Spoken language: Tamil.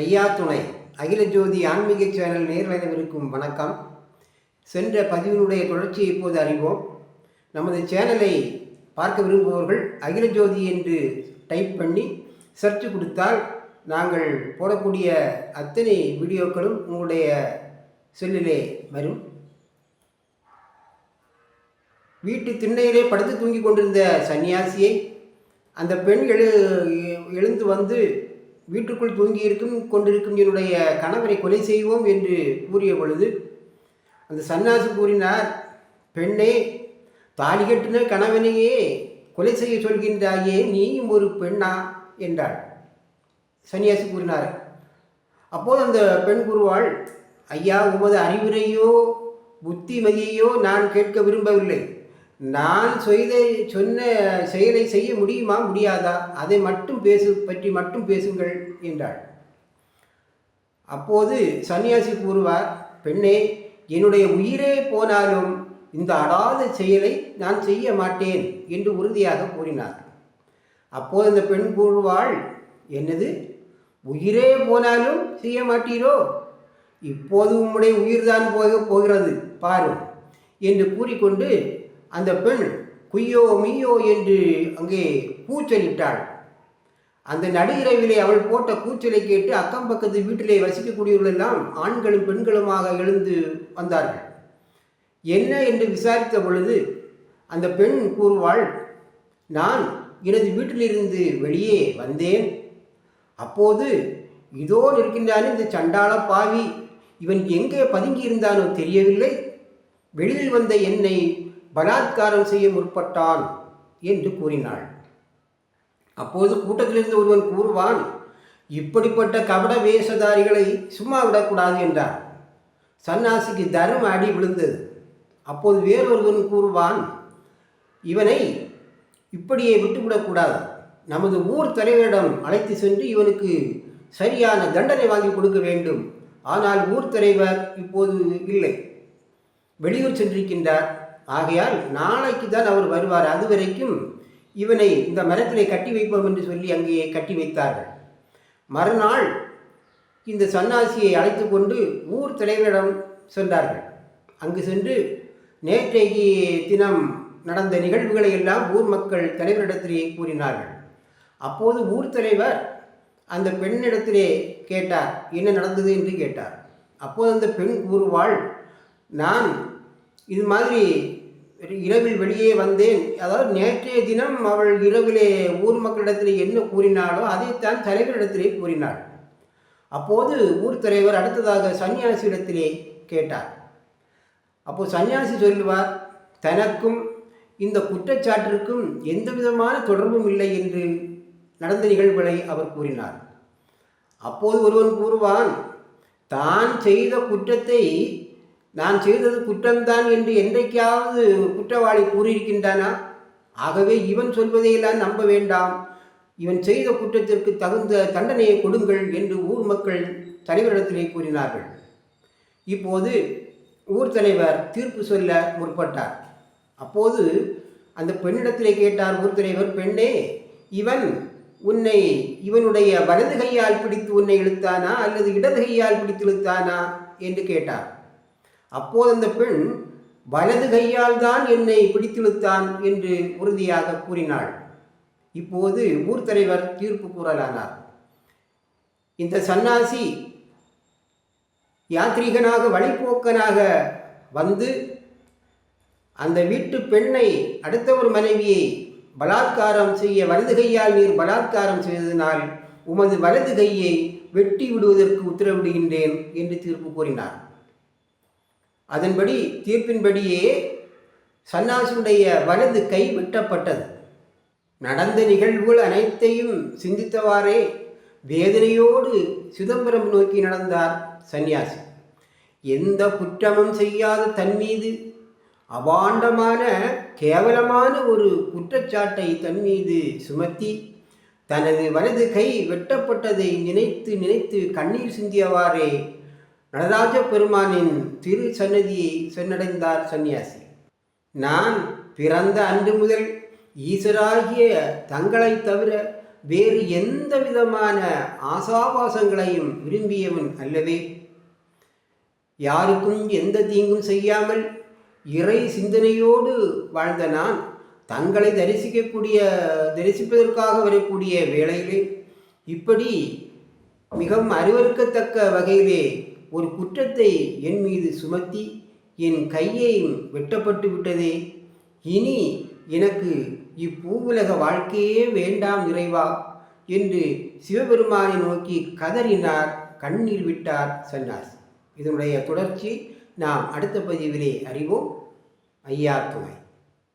ஐயா துணை. அகில ஜோதி ஆன்மீக சேனல் நேர்வரவிருக்கும் வணக்கம். சென்ற பதிவினுடைய தொடர்ச்சியை இப்போது அறிவோம். நமது சேனலை பார்க்க விரும்புபவர்கள் அகில ஜோதி என்று டைப் பண்ணி சர்ச் கொடுத்தால் நாங்கள் போடக்கூடிய அத்தனை வீடியோக்களும் உங்களுடைய செல்லிலே வரும். வீட்டு திண்ணையிலே படுத்து தூங்கிக் கொண்டிருந்த சன்னியாசியை அந்த பெண் எழு எழுந்து வந்து வீட்டுக்குள் தூங்கியிருக்கும் கொண்டிருக்கும் என்னுடைய கணவரை கொலை செய்வோம் என்று கூறிய பொழுது அந்த சன்னாசு கூறினார் பெண்ணே தாலி கட்டின கணவனையே கொலை செய்ய சொல்கின்றாயே நீயும் ஒரு பெண்ணா? என்றாள். சன்னியாசி கூறினார் அப்போது அந்த பெண் கூறுவாள் ஐயா உமது அறிவுரையோ புத்திமதியையோ நான் கேட்க விரும்பவில்லை. நான் செய்த சொன்ன செயலை செய்ய முடியுமா முடியாதா? அதை மட்டும் பேசு பற்றி மட்டும் பேசுங்கள் என்றாள். அப்போது சன்னியாசி கூறுவார் பெண்ணே என்னுடைய உயிரே போனாலும் இந்த அடாத செயலை நான் செய்ய மாட்டேன் என்று உறுதியாக கூறினார். அப்போது அந்த பெண் கூறுவாள் என்னது? உயிரே போனாலும் செய்ய மாட்டீரோ? இப்போது உம்முடைய உயிர்தான் போக போகிறது பாரும் என்று கூறிக்கொண்டு அந்த பெண் குய்யோ மீயோ என்று அங்கே கூச்சலிட்டாள். அந்த நடுஇரவிலே அவள் போட்ட கூச்சலை கேட்டு அக்கம் பக்கத்து வீட்டிலே வசிக்கக்கூடியவர்களெல்லாம் ஆண்களும் பெண்களுமாக எழுந்து வந்தார்கள். என்ன? என்று விசாரித்த பொழுது அந்த பெண் கூறுவாள் நான் எனது வீட்டிலிருந்து வெளியே வந்தேன். அப்போது இதோ நிற்கின்றான் இந்த சண்டாள பாவி. இவன் எங்கே பதுங்கி இருந்தானோ தெரியவில்லை. வெளியில் வந்த என்னை பலாத்காரம் செய்ய முற்பட்டான் என்று கூறினாள். அப்போது கூட்டத்திலிருந்து ஒருவன் கூறுவான் இப்படிப்பட்ட கபட வேஷதாரிகளை சும்மா விடக்கூடாது என்றார். சன்னாசிக்கு தரம் அடி விழுந்தது. அப்போது வேறொருவன் கூறுவான் இவனை இப்படியே விட்டுவிடக்கூடாது. நமது ஊர் தலைவரிடம் அழைத்து சென்று இவனுக்கு சரியான தண்டனை வாங்கி கொடுக்க வேண்டும். ஆனால் ஊர் தலைவர் இப்போது இல்லை. வெளியூர் சென்றிருக்கின்றார். ஆகையால் நாளைக்கு தான் அவர் வருவார். அது வரைக்கும் இவனை இந்த மரத்திலே கட்டி வைப்போம் என்று சொல்லி அங்கேயே கட்டி வைத்தார்கள். மறுநாள் இந்த சன்னாசியை அழைத்து கொண்டு ஊர் தலைவரிடம் சென்றார்கள். அங்கு சென்று நேற்றைக்கு தினம் நடந்த நிகழ்வுகளை எல்லாம் ஊர் மக்கள் தலைவரிடத்திலே கூறினார்கள். அப்போது ஊர் தலைவர் அந்த பெண்ணிடத்திலே கேட்டார் என்ன நடந்தது? என்று கேட்டார். அப்போது அந்த பெண் கூறுவாள் நான் இது மாதிரி இரவில் வெளியே வந்தேன். அதாவது நேற்றைய தினம் அவள் இரவிலே ஊர் மக்களிடத்தில் என்ன கூறினாளோ அதைத்தான் தலைவரிடத்திலே கூறினாள். அப்போது ஊர் தலைவர் அடுத்ததாக சன்னியாசியிடத்திலே கேட்டார். அப்போது சன்னியாசி சொல்லுவார் தனக்கும் இந்த குற்றச்சாட்டிற்கும் எந்த விதமான தொடர்பும் இல்லை என்று நடந்த நிகழ்வுகளை அவர் கூறினார். அப்போது ஒருவன் கூறுவான் தான் செய்த குற்றத்தை நான் செய்தது குற்றம்தான் என்று என்றைக்காவது குற்றவாளி கூறியிருக்கின்றானா? ஆகவே இவன் சொல்வதையெல்லாம் நம்ப வேண்டாம். இவன் செய்த குற்றத்திற்கு தகுந்த தண்டனையை கொடுங்கள் என்று ஊர் மக்கள் தலைவரிடத்திலே கூறினார்கள். இப்போது ஊர் தலைவர் தீர்ப்பு சொல்ல முற்பட்டார். அப்போது அந்த பெண்ணிடத்திலே கேட்டார் ஊர் தலைவர் பெண்ணே இவன் உன்னை இவனுடைய வலது கையால் பிடித்து உன்னை இழுத்தானா? அல்லது இடது கையால் பிடித்து இழுத்தானா? என்று கேட்டார். அப்போது அந்த பெண் வலது கையால் தான் என்னை பிடித்திழுத்தான் என்று உறுதியாக கூறினாள். இப்போது ஊர் தலைவர் தீர்ப்பு கூறலானார். இந்த சன்னாசி யாத்ரீகனாக வழிபோக்கனாக வந்து அந்த வீட்டு பெண்ணை அடுத்த ஒரு மனைவியை பலாத்காரம் செய்ய வலது கையால் நீர் பலாத்காரம் செய்ததினால் உமது வலது கையை வெட்டி விடுவதற்கு உத்தரவிடுகின்றேன் என்று தீர்ப்பு கூறினார். அதன்படி தீர்ப்பின்படியே சன்னாசியுடைய வலது கை வெட்டப்பட்டது. நடந்த நிகழ்வுகள் அனைத்தையும் சிந்தித்தவாறே வேதனையோடு சிதம்பரம் நோக்கி நடந்தார் சந்நியாசி. எந்த குற்றமும் செய்யாத தன் மீது அபாண்டமான கேவலமான ஒரு குற்றச்சாட்டை தன் மீது சுமத்தி தனது வலது கை வெட்டப்பட்டதை நினைத்து நினைத்து கண்ணீர் சிந்தியவாறே நடராஜ பெருமானின் திரு சன்னதியை சென்னடைந்தார் சன்னியாசி. நான் பிறந்த அன்று முதல் ஈஸ்வராகிய தங்களைத் தவிர வேறு எந்த விதமான ஆசாபாசங்களையும் விரும்பியவன் அல்லவே. யாருக்கும் எந்த தீங்கும் செய்யாமல் இறை சிந்தனையோடு வாழ்ந்த நான் தங்களை தரிசிக்கக்கூடிய தரிசிப்பதற்காக வரக்கூடிய வேளையிலே இப்படி மிகவும் அருவருக்கத்தக்க வகையிலே ஒரு குற்றத்தை என் மீது சுமத்தி என் கையையும் வெட்டப்பட்டு விட்டதே. இனி எனக்கு இப்பூவுலக வாழ்க்கையே வேண்டாம் இறைவா என்று சிவபெருமானை நோக்கி கதறினார் கண்ணீர் விட்டார் சன்னாஸ் இதனுடைய தொடர்ச்சி நாம் அடுத்த பதிவிலே அறிவோம். ஐயா துணை.